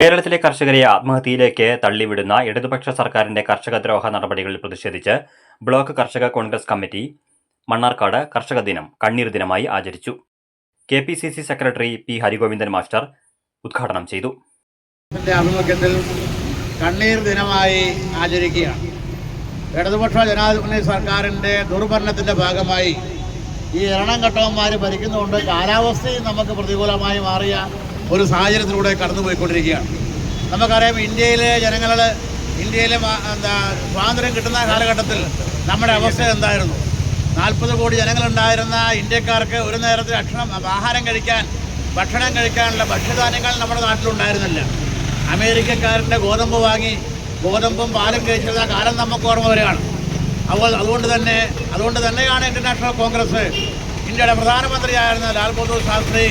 കേരളത്തിലെ കർഷകരെ ആത്മഹത്യയിലേക്ക് തള്ളിവിടുന്ന ഇടതുപക്ഷ സർക്കാരിന്റെ കർഷകദ്രോഹ നടപടികളിൽ പ്രതിഷേധിച്ച് ബ്ലോക്ക് കർഷക കോൺഗ്രസ് കമ്മിറ്റി മണ്ണാർക്കാട് കർഷക ദിനം കണ്ണീർ ദിനമായി ആചരിച്ചു. K P C C secretary P Harigovindan master ഉദ്ഘാടനം ചെയ്തു. കണ്ണീർ ദിനമായി ആചരിക്കുകയാണ്. ഇടതുപക്ഷ ജനാധിപത്യ സർക്കാരിന്റെ ദുർഭരണത്തിന്റെ ഭാഗമായി ഈ എറണംകട്ടവന്മാർ ഭരിക്കുന്നതുകൊണ്ട് കാലാവസ്ഥയും നമുക്ക് പ്രതികൂലമായി മാറിയ ഒരു സാഹചര്യത്തിലൂടെ കടന്നുപോയിക്കൊണ്ടിരിക്കുകയാണ്. നമുക്കറിയാം ഇന്ത്യയിലെ ജനങ്ങൾ ഇന്ത്യയിലെ എന്താ സ്വാതന്ത്ര്യം കിട്ടുന്ന കാലഘട്ടത്തിൽ നമ്മുടെ അവസ്ഥ എന്തായിരുന്നു? നാൽപ്പത് കോടി ജനങ്ങളുണ്ടായിരുന്ന ഇന്ത്യക്കാർക്ക് ഒരു നേരത്തെ ഭക്ഷണം ആഹാരം കഴിക്കാൻ ഭക്ഷണം കഴിക്കാനുള്ള ഭക്ഷ്യധാന്യങ്ങൾ നമ്മുടെ നാട്ടിലുണ്ടായിരുന്നില്ല. അമേരിക്കക്കാരന്റെ ഗോതമ്പ് വാങ്ങി ഗോതമ്പും പാലും കഴിച്ചിരുന്ന കാലം നമുക്ക് ഓർമ്മ വരികയാണ്. അപ്പോൾ അതുകൊണ്ട് തന്നെ അതുകൊണ്ട് തന്നെയാണ് ഇന്റർനാഷണൽ കോൺഗ്രസ് ഇന്ത്യയുടെ പ്രധാനമന്ത്രിയായിരുന്ന ലാൽ ബഹദൂർ ശാസ്ത്രി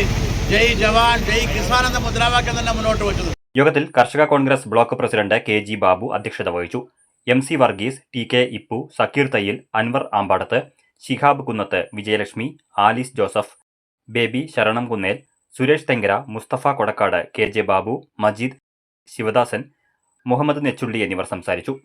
ജയ് ജവാൻ ജയ് കിസാൻ എന്ന മുദ്രാവാക്യം തന്നെ മുന്നോട്ട് വെച്ചത്. യോഗത്തിൽ കർഷക Congress block president K G Babu അധ്യക്ഷത വഹിച്ചു. M C Varghese T K Ippu Zakir Thayyil Anwar Ambadath Shihab Kunnath Vijayalakshmi Alice Joseph Baby Saranam Kunnel Suresh Thenkara Musthafa Kodakkad K J Babu Majeed Sivadasan Muhammad Nechully എന്നിവർ സംസാരിച്ചു.